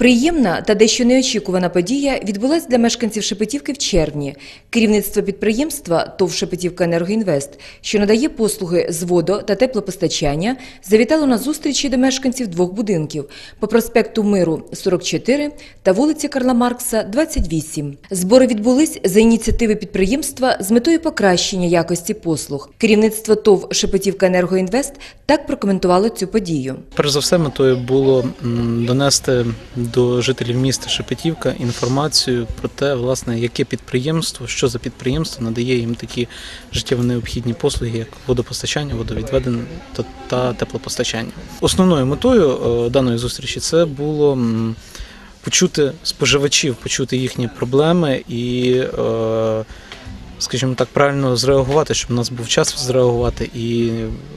Приємна та дещо неочікувана подія відбулася для мешканців Шепетівки в червні. Керівництво підприємства ТОВ «Шепетівка Енергоінвест», що надає послуги з водо- та теплопостачання, завітало на зустрічі до мешканців двох будинків по проспекту Миру 44 та вулиці Карла Маркса 28. Збори відбулись за ініціативи підприємства з метою покращення якості послуг. Керівництво ТОВ «Шепетівка Енергоінвест» так прокоментувало цю подію. Перш за все, метою було донести до жителів міста Шепетівка інформацію про те, власне, яке підприємство, що за підприємство надає їм такі життєво необхідні послуги, як водопостачання, водовідведення та, та теплопостачання. Основною метою е, даної зустрічі це було почути споживачів, почути їхні проблеми і. е, Скажімо так, правильно зреагувати, щоб у нас був час зреагувати і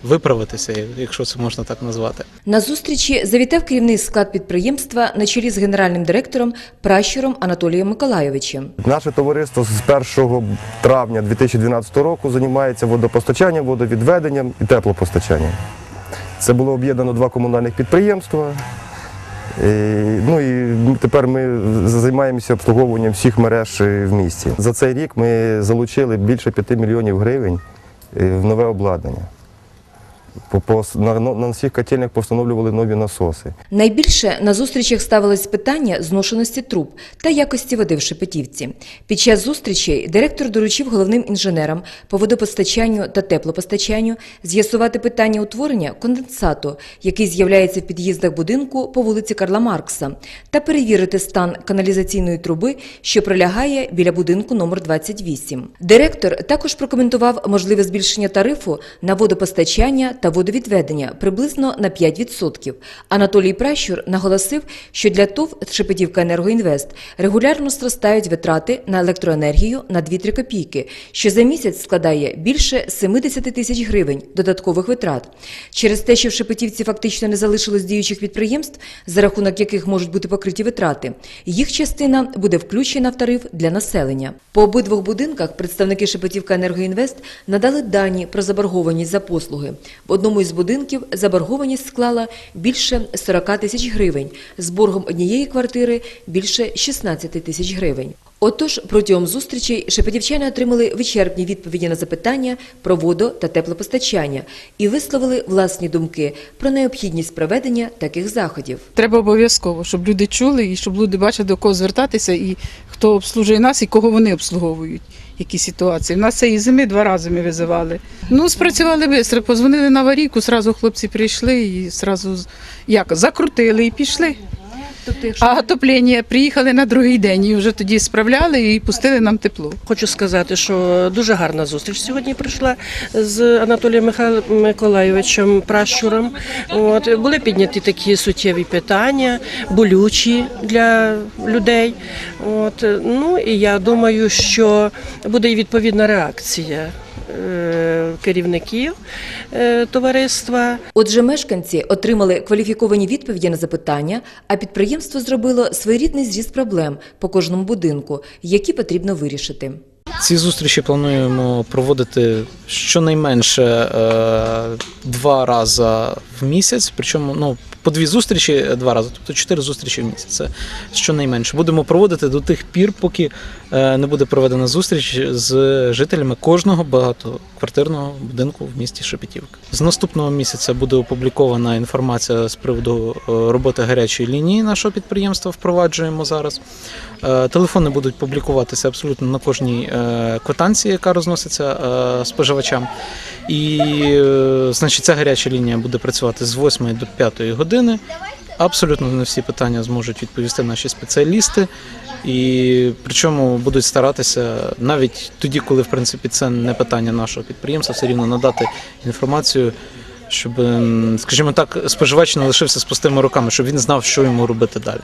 виправитися, якщо це можна так назвати. На зустрічі завітав керівний склад підприємства на чолі з генеральним директором Пращуром Анатолієм Миколайовичем. Наше товариство з 1 травня 2012 року займається водопостачанням, водовідведенням і теплопостачанням. Це було об'єднано два комунальних підприємства. І, ну і тепер ми займаємося обслуговуванням всіх мереж е, в місті. За цей рік ми залучили більше 5 мільйонів гривень е, в нове обладнання. На, на всіх котельнях постановлювали нові насоси. Найбільше на зустрічах ставилось питання зношеності труб та якості води в Шепетівці. Під час зустрічей директор доручив головним інженерам по водопостачанню та теплопостачанню з'ясувати питання утворення конденсату, який з'являється в під'їздах будинку по вулиці Карла Маркса, та перевірити стан каналізаційної труби, що пролягає біля будинку номер 28. Директор також прокоментував можливе збільшення тарифу на водопостачання та водовідведення приблизно на 5%. Анатолій Пращур наголосив, що для ТОВ Шепетівка Енергоінвест регулярно зростають витрати на електроенергію на 2-3 копійки, що за місяць складає більше 70 тисяч гривень додаткових витрат. Через те, що в Шепетівці фактично не залишилось діючих підприємств, за рахунок яких можуть бути покриті витрати, їх частина буде включена в тариф для населення. По обидвох будинках представники Шепетівка Енергоінвест надали дані про заборгованість за послуги. В одному із будинків заборгованість склала більше 40 тисяч гривень, з боргом однієї квартири більше 16 тисяч гривень. Отож, протягом зустрічей шепетівчани отримали вичерпні відповіді на запитання про водо та теплопостачання і висловили власні думки про необхідність проведення таких заходів. Треба обов'язково, щоб люди чули і щоб люди бачили, до кого звертатися, і хто обслужує нас, і кого вони обслуговують. Які ситуації. У нас цієї зими два рази ми визивали. Ну, спрацювали швидко, позвонили на аварійку, зразу хлопці прийшли і зразу як закрутили і пішли. Тобто, якщо А отоплення приїхали на другий день і вже тоді справляли і пустили нам тепло. Хочу сказати, що дуже гарна зустріч сьогодні пройшла з Анатолієм Михайло- Миколайовичем Пращуром. От були підняті такі суттєві питання, болючі для людей. От ну і я думаю, що буде і відповідна реакція керівників е, товариства. Отже, мешканці отримали кваліфіковані відповіді на запитання, а підприємство зробило своєрідний зріз проблем по кожному будинку, які потрібно вирішити. Ці зустрічі плануємо проводити щонайменше е, два рази в місяць, причому ну, по дві зустрічі два рази, тобто чотири зустрічі в місяць. Це щонайменше. Будемо проводити до тих пір, поки е, не буде проведена зустріч з жителями кожного багатоквартирного будинку в місті Шепетівка. З наступного місяця буде опублікована інформація з приводу е, роботи гарячої лінії нашого підприємства. Впроваджуємо зараз. Е, Телефони будуть публікуватися абсолютно на кожній е, квитанції, яка розноситься е, споживачам. І е, значить, ця гаряча лінія буде працювати з 8 до 5 години. Абсолютно на всі питання зможуть відповісти наші спеціалісти, і причому будуть старатися навіть тоді, коли в принципі це не питання нашого підприємства, все рівно надати інформацію, щоб, ем, скажімо так, споживач не лишився з пустими руками, щоб він знав, що йому робити далі.